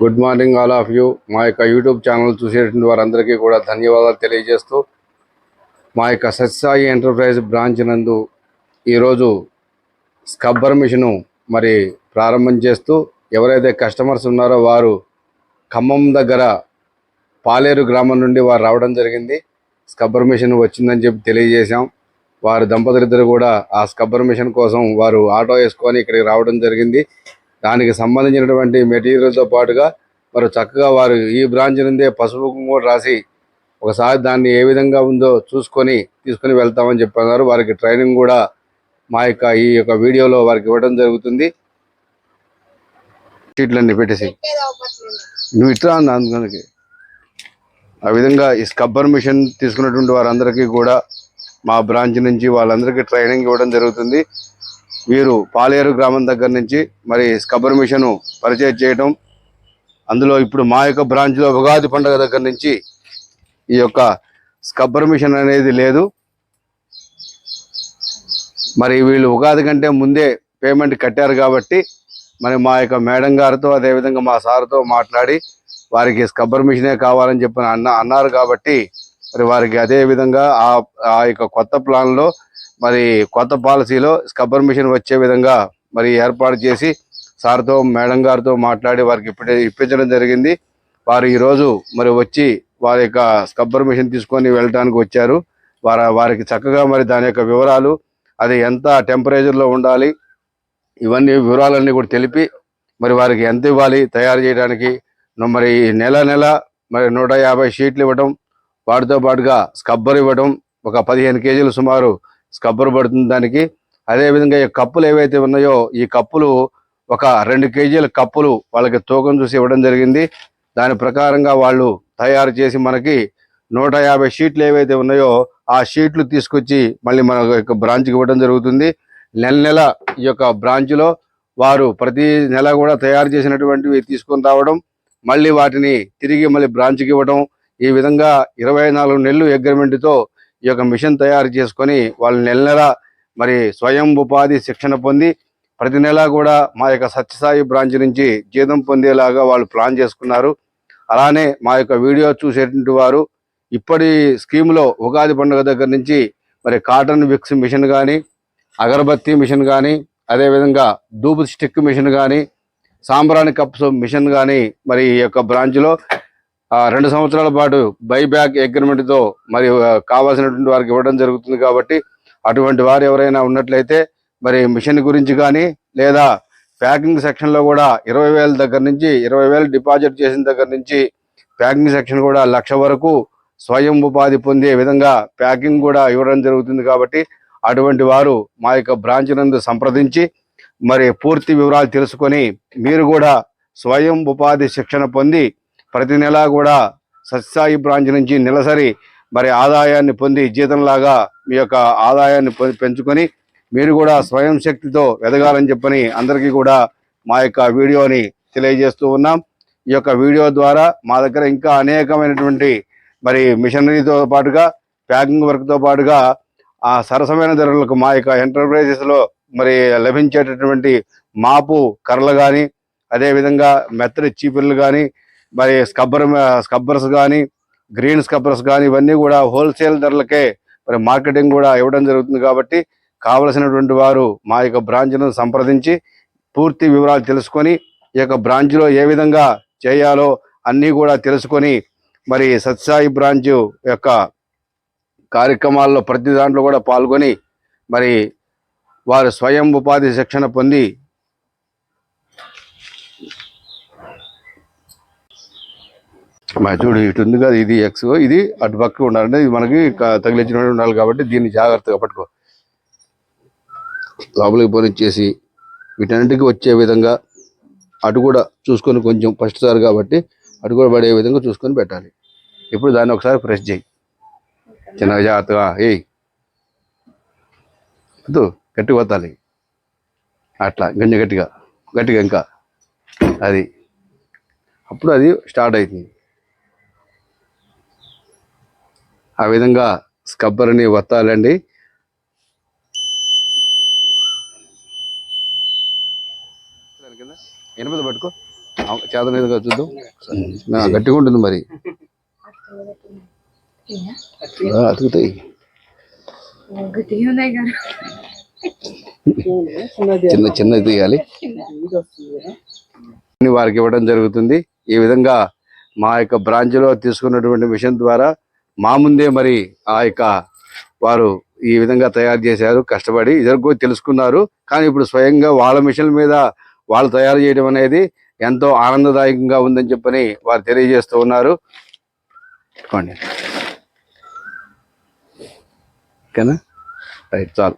Good morning all of you మా యొక్క YouTube channel చూసేటువంటి వారందరికీ కూడా ధన్యవాదాలు తెలియజేస్తూ మా యొక్క సత్సాయి ఎంటర్ప్రైజ్ బ్రాంచ్ నందు ఈరోజు స్కబ్బర్ మిషను మరి ప్రారంభం చేస్తూ ఎవరైతే కస్టమర్స్ ఉన్నారో వారు ఖమ్మం దగ్గర పాలేరు గ్రామం నుండి వారు రావడం జరిగింది. స్కబ్బర్ మిషన్ వచ్చిందని చెప్పి తెలియజేశాం. వారు దంపతులిద్దరు కూడా ఆ స్కబ్బర్ మిషన్ కోసం వారు ఆటో వేసుకొని ఇక్కడికి రావడం జరిగింది. దానికి సంబంధించినటువంటి మెటీరియల్తో పాటుగా మరి చక్కగా వారు ఈ బ్రాంచ్ నుండే పసుపు కూడా రాసి ఒకసారి దాన్ని ఏ విధంగా ఉందో చూసుకొని తీసుకొని వెళ్తామని చెప్పన్నారు. వారికి ట్రైనింగ్ కూడా మా యొక్క ఈ యొక్క వీడియోలో వారికి ఇవ్వడం జరుగుతుంది. షీట్లన్నీ పెట్టేసి. నువ్వు ఇట్లా అంది అందుకనికి ఆ విధంగా ఈ స్కబ్బర్ మిషన్ తీసుకున్నటువంటి వారందరికీ కూడా మా బ్రాంచ్ నుంచి వాళ్ళందరికీ ట్రైనింగ్ ఇవ్వడం జరుగుతుంది. వీరు పాలేరు గ్రామం దగ్గర నుంచి మరి స్కబ్బర్ మిషన్ పరిచయం చేయటం అందులో ఇప్పుడు మా యొక్క బ్రాంచ్లో ఉగాది పండుగ దగ్గర నుంచి ఈ యొక్క స్కబ్బర్ మిషన్ అనేది లేదు. మరి వీళ్ళు ఉగాది కంటే ముందే పేమెంట్ కట్టారు కాబట్టి మరి మా యొక్క మేడం గారితో అదేవిధంగా మా సార్తో మాట్లాడి వారికి స్కబ్బర్ మిషనే కావాలని చెప్పిన అన్న అన్నారు కాబట్టి మరి వారికి అదే విధంగా ఆ ఆ యొక్క కొత్త ప్లాన్లో మరి కొత్త పాలసీలో స్కబ్బర్ మిషన్ వచ్చే విధంగా మరి ఏర్పాటు చేసి సార్తో మేడం గారితో మాట్లాడి వారికి ఇప్పించడం జరిగింది. వారు ఈరోజు మరి వచ్చి వారి యొక్క స్కబ్బర్ మిషన్ తీసుకొని వెళ్ళడానికి వచ్చారు. వారి వారికి చక్కగా మరి దాని యొక్క వివరాలు అది ఎంత టెంపరేచర్లో ఉండాలి ఇవన్నీ వివరాలన్నీ కూడా తెలిపి మరి వారికి ఎంత ఇవ్వాలి తయారు చేయడానికి మరి నెల నెల మరి నూట యాభై షీట్లు ఇవ్వడం వాటితో పాటుగా స్కబ్బర్ ఇవ్వడం ఒక పదిహేను కేజీలు సుమారు స్కబ్బర్ పడుతుంది దానికి. అదేవిధంగా ఈ కప్పులు ఏవైతే ఉన్నాయో ఈ కప్పులు ఒక రెండు కేజీల కప్పులు వాళ్ళకి తూకం చూసి ఇవ్వడం జరిగింది. దాని ప్రకారంగా వాళ్ళు తయారు చేసి మనకి నూట యాభై షీట్లు ఏవైతే ఉన్నాయో ఆ షీట్లు తీసుకొచ్చి మళ్ళీ మన యొక్క బ్రాంచ్కి ఇవ్వడం జరుగుతుంది. నెల నెల ఈ యొక్క బ్రాంచ్లో వారు ప్రతి నెల కూడా తయారు చేసినటువంటివి తీసుకొని రావడం మళ్ళీ వాటిని తిరిగి మళ్ళీ బ్రాంచ్కి ఇవ్వడం ఈ విధంగా ఇరవై నాలుగు నెలలు అగ్రిమెంట్తో ఈ యొక్క మిషన్ తయారు చేసుకొని వాళ్ళు నెల నెల మరి స్వయం ఉపాధి శిక్షణ పొంది ప్రతి నెల కూడా మా యొక్క సత్యసాయి బ్రాంచ్ నుంచి జీతం పొందేలాగా వాళ్ళు ప్లాన్ చేసుకున్నారు. అలానే మా యొక్క వీడియో చూసేటువంటి వారు ఇప్పటి స్కీమ్లో ఉగాది పండుగ దగ్గర నుంచి మరి కాటన్ విక్స్ మిషన్ కానీ అగరబత్తి మిషన్ కానీ అదేవిధంగా దూపు స్టిక్ మిషన్ కానీ సాంబ్రాణి కప్స్ మిషన్ కానీ మరి ఈ యొక్క బ్రాంచ్లో రెండు సంవత్సరాల పాటు బైబ్యాక్ అగ్రిమెంట్తో మరి కావాల్సినటువంటి వారికి ఇవ్వడం జరుగుతుంది కాబట్టి అటువంటి వారు ఎవరైనా ఉన్నట్లయితే మరి మిషన్ గురించి కానీ లేదా ప్యాకింగ్ సెక్షన్లో కూడా ఇరవై వేల దగ్గర నుంచి ఇరవై వేలు డిపాజిట్ చేసిన దగ్గర నుంచి ప్యాకింగ్ సెక్షన్ కూడా లక్ష వరకు స్వయం ఉపాధి పొందే విధంగా ప్యాకింగ్ కూడా ఇవ్వడం జరుగుతుంది కాబట్టి అటువంటి వారు మా యొక్క బ్రాంచ్ నందు సంప్రదించి మరి పూర్తి వివరాలు తెలుసుకొని మీరు కూడా స్వయం ఉపాధి శిక్షణ పొంది ప్రతి నెలా కూడా సత్సాయి బ్రాంచ్ నుంచి నెలసరి మరి ఆదాయాన్ని పొంది జీతంలాగా మీ యొక్క ఆదాయాన్ని పెంచుకొని మీరు కూడా స్వయం శక్తితో ఎదగాలని చెప్పని అందరికీ కూడా మా యొక్క వీడియోని తెలియజేస్తూ ఉన్నాం. ఈ యొక్క వీడియో ద్వారా మా దగ్గర ఇంకా అనేకమైనటువంటి మరి మిషనరీతో పాటుగా ప్యాకింగ్ వర్క్తో పాటుగా ఆ సరసమైన ధరలకు మా యొక్క ఎంటర్ప్రైజెస్లో మరి లభించేటటువంటి మాపు కర్రలు కానీ అదేవిధంగా మెత్తడి చీపుర్లు కానీ మరి స్కబ్బర్ స్కబ్బర్స్ కానీ గ్రీన్ స్కబ్బర్స్ కానీ ఇవన్నీ కూడా హోల్సేల్ ధరలకే మరి మార్కెటింగ్ కూడా ఇవ్వడం జరుగుతుంది కాబట్టి కావలసినటువంటి వారు మా యొక్క బ్రాంచ్ను సంప్రదించి పూర్తి వివరాలు తెలుసుకొని ఈ యొక్క బ్రాంచ్లో ఏ విధంగా చేయాలో అన్నీ కూడా తెలుసుకొని మరి సత్సాయి బ్రాంచ్ యొక్క కార్యక్రమాల్లో ప్రతి దాంట్లో కూడా పాల్గొని మరి వారు స్వయం ఉపాధి శిక్షణ పొంది చూడు ఇటు ఉంది కదా ఇది ఎక్స్ ఇది అటు పక్క ఉండాలంటే ఇది మనకి తగిలించిన తగిలించినట్టు ఉండాలి కాబట్టి దీన్ని జాగ్రత్తగా పట్టుకో. లోపలికి పోనిచ్చేసి వీటన్నిటికీ వచ్చే విధంగా అటు కూడా చూసుకొని కొంచెం ఫస్ట్ సారి కాబట్టి అటు కూడా పడే విధంగా చూసుకొని పెట్టాలి. ఇప్పుడు దాన్ని ఒకసారి ప్రెస్ చేయి. చిన్నగా జాగ్రత్తగా ఏయ్. వద్దు గట్టిగా వత్తాలి అట్లా గంజ గట్టిగా గట్టిగా ఇంకా. అది. అప్పుడు అది స్టార్ట్ అవుతుంది. ఆ విధంగా స్కబ్బర్ని వత్తాలండి. ఎనిమిది పట్టుకో. చేతన ఎదుగా చూద్దాం. గట్టిగా ఉంటుంది మరి. అతుకుతాయి. చిన్న చిన్న తీయాలి. వారికి ఇవ్వడం జరుగుతుంది. ఈ విధంగా మా యొక్క బ్రాంచ్లో తీసుకున్నటువంటి మిషన్ ద్వారా మా ముందే మరి ఆ యొక్క వారు ఈ విధంగా తయారు చేశారు కష్టపడి ఇద్దరు తెలుసుకున్నారు. కానీ ఇప్పుడు స్వయంగా వాళ్ళ మిషన్ మీద వాళ్ళు తయారు చేయడం అనేది ఎంతో ఆనందదాయకంగా ఉందని చెప్పని వారు తెలియజేస్తూ ఉన్నారు. ఓకేనా? రైట్ చాలు.